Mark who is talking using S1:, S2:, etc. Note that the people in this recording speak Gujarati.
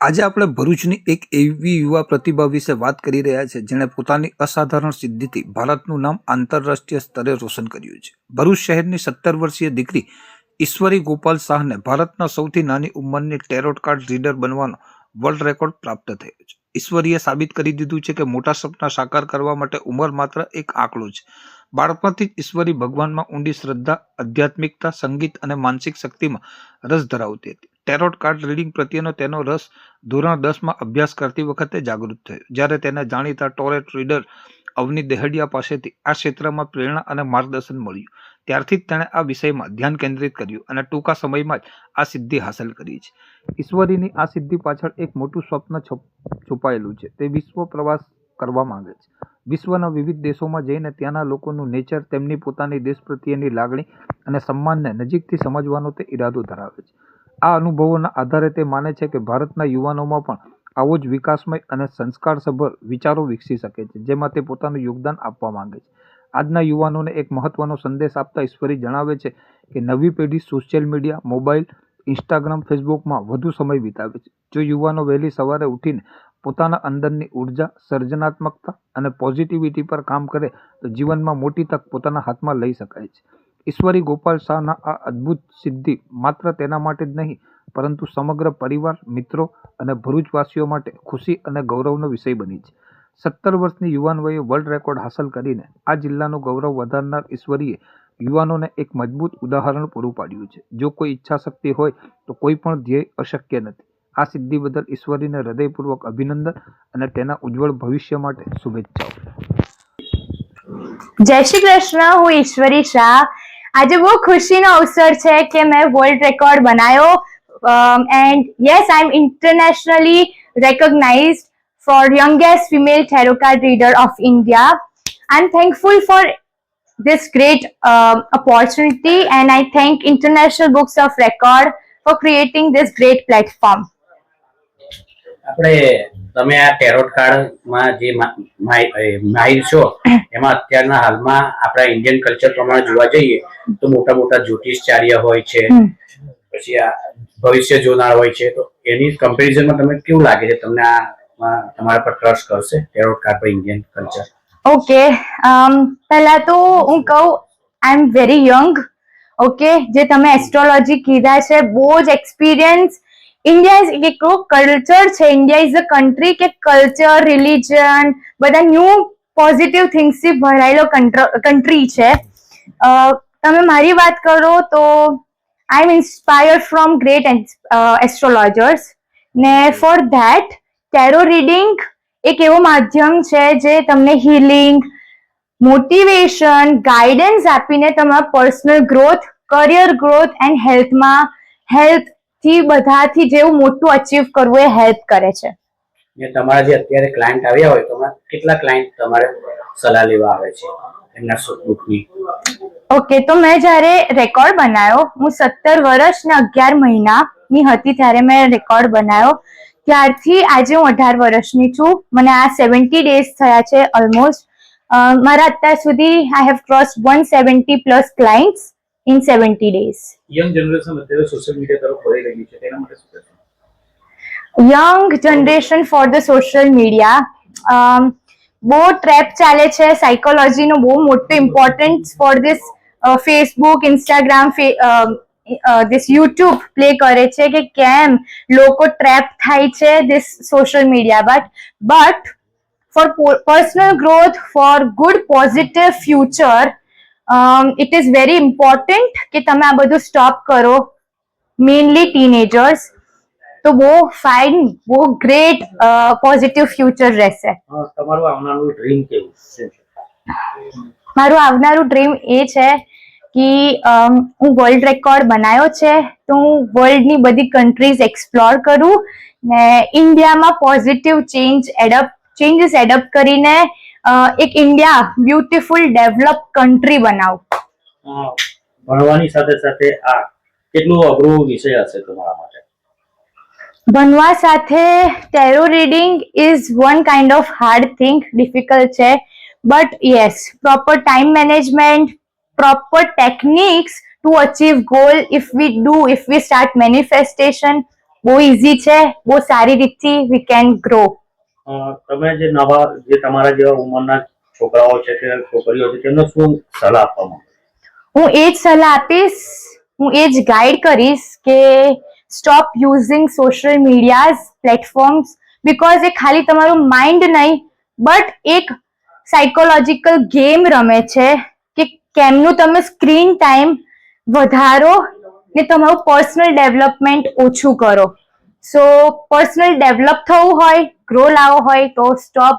S1: આજે આપણે ભરૂચની એક એવી યુવા પ્રતિભા વિશે વાત કરી રહ્યા છે, જેણે પોતાની અસાધારણ સિદ્ધિથી ભારતનું નામ આંતરરાષ્ટ્રીય સ્તરે રોશન કર્યું છે. ભરૂચ શહેરની સત્તર વર્ષીય દીકરી ઈશ્વરી ગોપાલ શાહને ભારતના સૌથી નાની ઉંમરની ટેરોટ કાર્ડ રીડર બનવાનો વર્લ્ડ રેકોર્ડ પ્રાપ્ત થયો છે. ઈશ્વરીએ સાબિત કરી દીધું છે કે મોટા સપના સાકાર કરવા માટે ઉંમર માત્ર એક આંકડો છે. બાળપણથી જ ઈશ્વરી ભગવાનમાં ઊંડી શ્રદ્ધા, આધ્યાત્મિકતા, સંગીત અને માનસિક શક્તિમાં રસ ધરાવતી હતી. ટેરોટ કાર્ડ રીડિંગ પ્રત્યેનો તેનો રસ ધોરણ દસમાં અભ્યાસ કરતી વખતે જાગૃત થયો. જ્યારે તેને જાણીતા ટોરેટ રીડર અવની દેહડિયા પાસેથી આ ક્ષેત્રમાં પ્રેરણા અને માર્ગદર્શન મળ્યું. ત્યારથી જ તેણે આ વિષયમાં ધ્યાન કેન્દ્રિત કર્યું અને ટૂંકા સમયમાં જ આ સિદ્ધિ હાંસલ કરી છે. ઈશ્વરીની આ સિદ્ધિ પાછળ એક મોટું સ્વપ્ન છુપ- છુપાયેલું છે. તે વિશ્વ પ્રવાસ કરવા માંગે છે. વિશ્વના વિવિધ દેશોમાં જઈને ત્યાંના લોકોનું નેચર તેમની પોતાની દેશ પ્રત્યેની લાગણી અને સન્માનને નજીકથી સમજવાનો તે ઈરાદો ધરાવે છે. આ અનુભવોના આધારે તે માને છે કે ભારતના યુવાનોમાં પણ આવો જ વિકાસમય અને સંસ્કારસભર વિચારો વિકસી શકે છે, જેમાં તે પોતાનું યોગદાન આપવા માંગે છે. આજના યુવાનોને એક મહત્વનો સંદેશ આપતા ઈશ્વરી જણાવે છે કે નવી પેઢી સોશિયલ મીડિયા, મોબાઈલ, ઇન્સ્ટાગ્રામ, ફેસબુકમાં વધુ સમય વિતાવે છે. જો યુવાનો વહેલી સવારે ઉઠીને પોતાના અંદરની ઊર્જા, સર્જનાત્મકતા અને પોઝિટિવિટી પર કામ કરે તો જીવનમાં મોટી તક પોતાના હાથમાં લઈ શકાય છે. ઈશ્વરી ગોપાલ શાહના આ અદ્ભુત સિદ્ધિ માત્ર તેના માટે જ નહીં, પરંતુ સમગ્ર પરિવાર, મિત્રો અને ભરૂચવાસીઓ માટે ખુશી અને ગૌરવનો વિષય બની છે. સત્તર વર્ષની યુવાન વયે વર્લ્ડ રેકોર્ડ હાંસલ કરીને આ જિલ્લાનું ગૌરવ વધારનાર ઈશ્વરીએ યુવાનોને એક મજબૂત ઉદાહરણ પૂરું પાડ્યું છે. જો કોઈ ઈચ્છા શક્તિ હોય તો કોઈ પણ ધ્યેય અશક્ય નથી. આ સિદ્ધિ બદલ ઈશ્વરીને હૃદયપૂર્વક અભિનંદન અને તેના ઉજ્જવળ ભવિષ્ય માટે શુભેચ્છાઓ.
S2: જય શ્રી કૃષ્ણ, હું ઈશ્વરી શાહ. આજે બહુ ખુશીનો અવસર છે કે મેં વર્લ્ડ રેકોર્ડ બનાવ્યો and yes I am internationally for youngest female tarot card reader of India. I'm thankful for this great um, opportunity and I thank International Books of Record for creating this great platform.
S3: આપણે તમે આ ટેરોટ કાર્ડમાં જે માહિર છો એમાં અત્યારના હાલમાં આપણા ઇન્ડિયન કલ્ચર પ્રમાણે જોવા જઈએ તો મોટા મોટા જ્યોતિષચાર્ય હોય છે પછી આ ભવિષ્ય જોનાર હોય છે તો એની કમ્પેરિઝનમાં તમને કેવું લાગે છે? તમને આ આ તમારા પર ટ્રસ્ટ કરશે ટેરોટ કાર્ડ પર ઇન્ડિયન કલ્ચર
S2: ઓકે પહેલા તો હું કહું I am very young okay જે તમે એસ્ટ્રોલોજી કીધા છે બહુ જ એક્સપિરિયન્સ ઇન્ડિયા એક કલ્ચર છે. ઇન્ડિયા ઇઝ અ કન્ટ્રી કે કલ્ચર રિલિજન બધા ન્યૂ પોઝિટિવ થિંગ્સથી ભરાયેલો કન્ટ્રી છે. તમે મારી વાત કરો તો I am inspired from great astrologers ને ફોર ધેટ ટેરો રીડિંગ એક એવો માધ્યમ છે જે તમને હિલિંગ મોટિવેશન ગાઈડન્સ આપીને તમારા personal growth career growth and હેલ્થમાં health થી બધાથી જેવું મોટું અચીવ કરવું એ હેલ્પ કરે છે.
S3: તમારા જે અત્યારે ક્લાયન્ટ આવ્યા હોય તો કેટલા ક્લાયન્ટ તમારે સલાહ લેવા આવે છે એમના સુખ દુઃખની
S2: ઓકે તો મેં જ્યારે રેકોર્ડ બનાવ્યો હું સત્તર વર્ષ ને અગિયાર મહિનાની હતી ત્યારે મેં રેકોર્ડ બનાવ્યો ત્યારથી આજે હું અઢાર વર્ષની છું. મને આ સેવન્ટી ડેઝ થયા છે ઓલમોસ્ટ મારા અત્યાર સુધી I have cross one seventy plus clients in seventy days
S4: young generation અત્યારે સોશિયલ મીડિયા તરફ વળી રહી છે તેના માટે શું કહેશો?
S2: Young generation for the social media બહુ ટ્રેપ ચાલે છે સાયકોલોજીનો બહુ મોટો importance for this Facebook Instagram this YouTube play કરે છે કે કેમ લોકો ટ્રેપ થાય છે this social media but but for personal growth for good positive future it is very important કે તમે આ બધું સ્ટોપ કરો મેઇનલી ટીનેજર્સ તો બહુ ફાઇન બહુ ગ્રેટ પોઝિટિવ ફ્યુચર રહેશે.
S4: તમારું આવનારું ડ્રીમ કેવું છે?
S2: મારું આવનારું ડ્રીમ એ છે કે હું વર્લ્ડ રેકોર્ડ બનાવ્યો છે તો હું વર્લ્ડની બધી કન્ટ્રીઝ એક્સપ્લોર કરું ને ઇન્ડિયામાં positive change adapt changes adapt કરીને એક ઇન્ડિયા બ્યુટીફુલ ડેવલપ કન્ટ્રી બનાવું.
S4: ભણવાની સાથે સાથે આ કેટલો અઘરો વિષય હશે તમારા માટે?
S2: ભણવા સાથે tarot reading is one kind of hard thing difficult છે. But yes proper time management proper techniques to achieve goal if we do if we start manifestation બહુ ઇઝી છે બહુ સારી રીતથી વી કેન ગ્રો
S4: તમે જે નવા, જે તમારા જેવા ઉંમરના છોકરાઓ છે કે છોકરીઓ છે, તેમને શું સલાહ આપવામાં
S2: હું એ જ સલાહ આપીશ, હું એ જ ગાઈડ કરીશ કે stop using social medias platforms because એ ખાલી તમારું માઇન્ડ નહીં બટ એક સાયકોલોજીકલ ગેમ રમે છે કે કેમનું તમે સ્ક્રીન ટાઈમ વધારો ને તમારું પર્સનલ ડેવલપમેન્ટ ઓછું કરો. સો પર્સનલ ડેવલપ થવું હોય ગ્રો લાવવો હોય તો સ્ટોપ